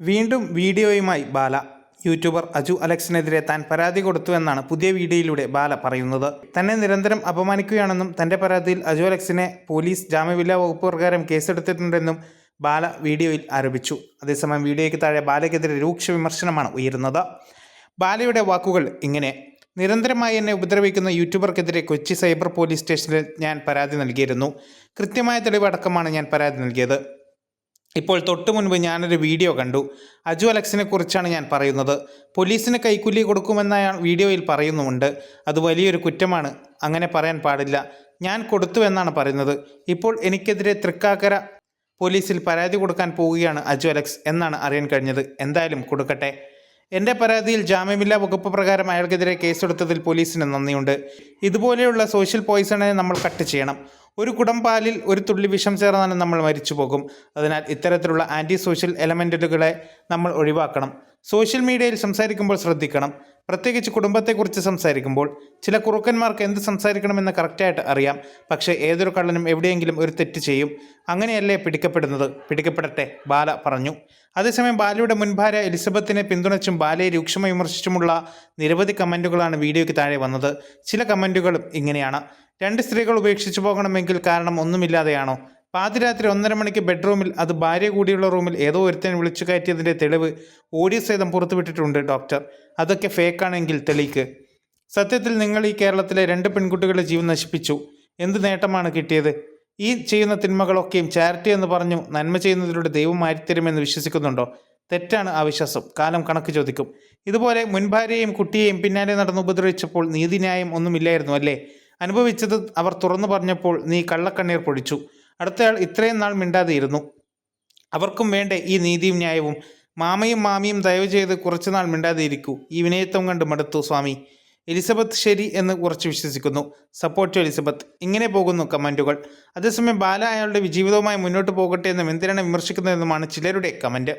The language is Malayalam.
വീണ്ടും വീഡിയോയുമായി ബാല. യൂട്യൂബർ അജു അലക്സിനെതിരെ താൻ പരാതി കൊടുത്തുവെന്നാണ് പുതിയ വീഡിയോയിലൂടെ ബാല പറയുന്നത്. തന്നെ നിരന്തരം അപമാനിക്കുകയാണെന്നും തന്റെ പരാതിയിൽ അജു അലക്സിനെ പോലീസ് ജാമ്യമില്ലാ വകുപ്പ് പ്രകാരം കേസെടുത്തിട്ടുണ്ടെന്നും ബാല വീഡിയോയിൽ ആരോപിച്ചു. അതേസമയം വീഡിയോയ്ക്ക് താഴെ ബാലയ്ക്കെതിരെ രൂക്ഷ വിമർശനമാണ് ഉയരുന്നത്. ബാലയുടെ വാക്കുകൾ ഇങ്ങനെ. നിരന്തരമായി എന്നെ ഉപദ്രവിക്കുന്ന യൂട്യൂബർക്കെതിരെ കൊച്ചി സൈബർ പോലീസ് സ്റ്റേഷനിൽ ഞാൻ പരാതി നൽകിയിരുന്നു. കൃത്യമായ തെളിവടക്കമാണ് ഞാൻ പരാതി നൽകിയത്. ഇപ്പോൾ തൊട്ടു മുൻപ് ഞാനൊരു വീഡിയോ കണ്ടു. അജു അലക്സിനെ കുറിച്ചാണ് ഞാൻ പറയുന്നത്. പോലീസിന് കൈക്കൂലി കൊടുക്കുമെന്ന് വീഡിയോയിൽ പറയുന്നുമുണ്ട്. അത് വലിയൊരു കുറ്റമാണ്. അങ്ങനെ പറയാൻ പാടില്ല. ഞാൻ കൊടുത്തു എന്നാണ് പറയുന്നത്. ഇപ്പോൾ എനിക്കെതിരെ തൃക്കാക്കര പോലീസിൽ പരാതി കൊടുക്കാൻ പോവുകയാണ് അജു അലക്സ് എന്നാണ് അറിയാൻ കഴിഞ്ഞത്. എന്തായാലും കൊടുക്കട്ടെ. എന്റെ പരാതിയിൽ ജാമ്യമില്ലാ വകുപ്പ് പ്രകാരം അയാൾക്കെതിരെ കേസെടുത്തതിൽ പോലീസിന് നന്ദിയുണ്ട്. ഇതുപോലെയുള്ള സോഷ്യൽ പോയിസണെ നമ്മൾ കട്ട് ചെയ്യണം. ഒരു കുടം പാലിൽ ഒരു തുള്ളി വിഷം ചേർന്നാണ് നമ്മൾ മരിച്ചു പോകും അതിനാൽ ഇത്തരത്തിലുള്ള ആന്റി സോഷ്യൽ എലമെന്റുകളെ നമ്മൾ ഒഴിവാക്കണം. സോഷ്യൽ മീഡിയയിൽ സംസാരിക്കുമ്പോൾ ശ്രദ്ധിക്കണം. പ്രത്യേകിച്ച് കുടുംബത്തെക്കുറിച്ച് സംസാരിക്കുമ്പോൾ ചില കുറുക്കന്മാർക്ക് എന്ത് സംസാരിക്കണമെന്ന് കറക്റ്റായിട്ട് അറിയാം. പക്ഷേ ഏതൊരു കള്ളനും എവിടെയെങ്കിലും ഒരു തെറ്റ് ചെയ്യും. അങ്ങനെയല്ലേ പിടിക്കപ്പെടുന്നത്? പിടിക്കപ്പെടട്ടെ ബാല പറഞ്ഞു. അതേസമയം ബാലയുടെ മുൻഭാര്യ എലിസബത്തിനെ പിന്തുണച്ചും ബാലയെ രൂക്ഷമായി വിമർശിച്ചുമുള്ള നിരവധി കമന്റുകളാണ് വീഡിയോയ്ക്ക് താഴെ വന്നത്. ചില കമന്റുകളും ഇങ്ങനെയാണ്. രണ്ട് സ്ത്രീകൾ ഉപേക്ഷിച്ചു പോകണമെങ്കിൽ കാരണം ഒന്നുമില്ലാതെയാണോ? പാതിരാത്രി ഒന്നര മണിക്ക് ബെഡ്റൂമിൽ അത് ഭാര്യ കൂടിയുള്ള റൂമിൽ ഏതോ ഒരുത്തൻ വിളിച്ചു കയറ്റിയതിന്റെ തെളിവ് ഓഡിയോ സഹിതം പുറത്തുവിട്ടിട്ടുണ്ട് ഡോക്ടർ. അതൊക്കെ ഫേക്കാണെങ്കിൽ തെളിയിക്ക്. സത്യത്തിൽ നിങ്ങൾ ഈ കേരളത്തിലെ രണ്ട് പെൺകുട്ടികളുടെ ജീവൻ നശിപ്പിച്ചു. എന്ത് നേട്ടമാണ് കിട്ടിയത്? ഈ ചെയ്യുന്ന തിന്മകളൊക്കെയും ചാരിറ്റി എന്ന് പറഞ്ഞു നന്മ ചെയ്യുന്നതിലൂടെ ദൈവം മാറ്റിത്തരുമെന്ന് വിശ്വസിക്കുന്നുണ്ടോ? തെറ്റാണ് ആ വിശ്വാസം. കാലം കണക്ക് ചോദിക്കും. ഇതുപോലെ മുൻ ഭാര്യയെയും കുട്ടിയെയും പിന്നാലെ നടന്ന് ഉപദ്രവിച്ചപ്പോൾ നീതിന്യായം ഒന്നുമില്ലായിരുന്നു അല്ലേ? അനുഭവിച്ചത് അവർ തുറന്നു പറഞ്ഞപ്പോൾ നീ കള്ളക്കണ്ണീർ പൊഴിച്ചു അടുത്തയാൾ ഇത്രയും നാൾ മിണ്ടാതെയിരുന്നു. അവർക്കും വേണ്ടേ ഈ നീതിയും ന്യായവും. മാമയും മാമിയും ദയവ് ചെയ്ത് കുറച്ചുനാൾ മിണ്ടാതെയിരിക്കൂ. ഈ വിനയത്വം കണ്ട് മടുത്തു സ്വാമി. എലിസബത്ത് ശരി എന്ന് കുറച്ച് വിശ്വസിക്കുന്നു. Support Elizabeth. ഇങ്ങനെ പോകുന്നു കമന്റുകൾ അതേസമയം ബാല അയാളുടെ ജീവിതവുമായി മുന്നോട്ട് പോകട്ടെ എന്നും എന്തിനാണ് വിമർശിക്കുന്നതെന്നുമാണ് ചിലരുടെ കമന്റ്